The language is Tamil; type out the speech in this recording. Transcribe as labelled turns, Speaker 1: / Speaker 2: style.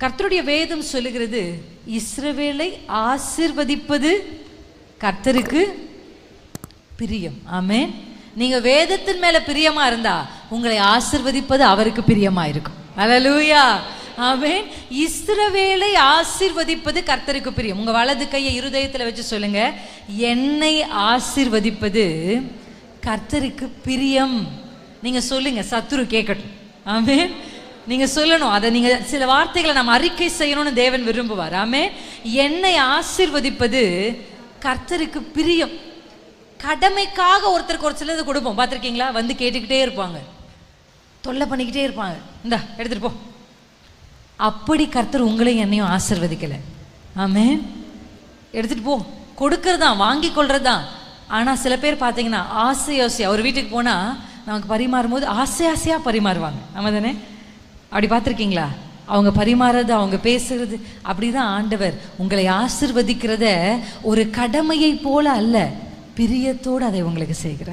Speaker 1: கர்த்தருடைய வேதம் சொல்லுகிறது இஸ்ரவேலை ஆசிர்வதிப்பது கர்த்தருக்கு பிரியம். ஆமேன். நீங்க வேதத்தின் மேல பிரியமா இருந்தா உங்களை ஆசிர்வதிப்பது அவருக்கு பிரியமா இருக்கும். அலலூயா அவன் இஸ்ரவேலை ஆசிர்வதிப்பது கர்த்தருக்கு பிரியம். உங்க வலது கையை இருதயத்தில் வச்சு சொல்லுங்க. என்னை ஆசிர்வதிப்பது கர்த்தருக்கு பிரியம். நீங்க சொல்லுங்க சத்துரு கேட்கட்டும். ஆமென். நீங்க சொல்லணும். அதை நீங்க சில வார்த்தைகளை நம்ம அறிக்கை செய்யணும்னு தேவன் விரும்புவார். ஆமே என்னை ஆசிர்வதிப்பது கர்த்தருக்கு பிரியம். கடமைக்காக ஒருத்தருக்கு ஒரு சிலது கொடுப்போம். பார்த்துருக்கீங்களா? வந்து கேட்டுக்கிட்டே இருப்பாங்க. தொல்லை பண்ணிக்கிட்டே இருப்பாங்க. இந்தா எடுத்துட்டு போ. அப்படி கர்த்தர் உங்களையும் என்னையும் ஆசிர்வதிக்கலை. ஆமே எடுத்துட்டு போ. கொடுக்கறது தான் வாங்கி கொள்றது தான் ஆனால் சில பேர் பார்த்தீங்கன்னா ஆசை ஆசையா ஒரு வீட்டுக்கு போனால் நமக்கு பரிமாறும் போது ஆசை ஆசையாக பரிமாறுவாங்க. ஆமாம் தானே அப்படி பார்த்துருக்கீங்களா? அவங்க பரிமாறுறது அவங்க பேசுறது அப்படிதான் ஆண்டவர் உங்களை ஆசிர்வதிக்கிறத ஒரு கடமையை போல அல்ல பிரியத்தோடு அதை உங்களுக்கு செய்கிறார்.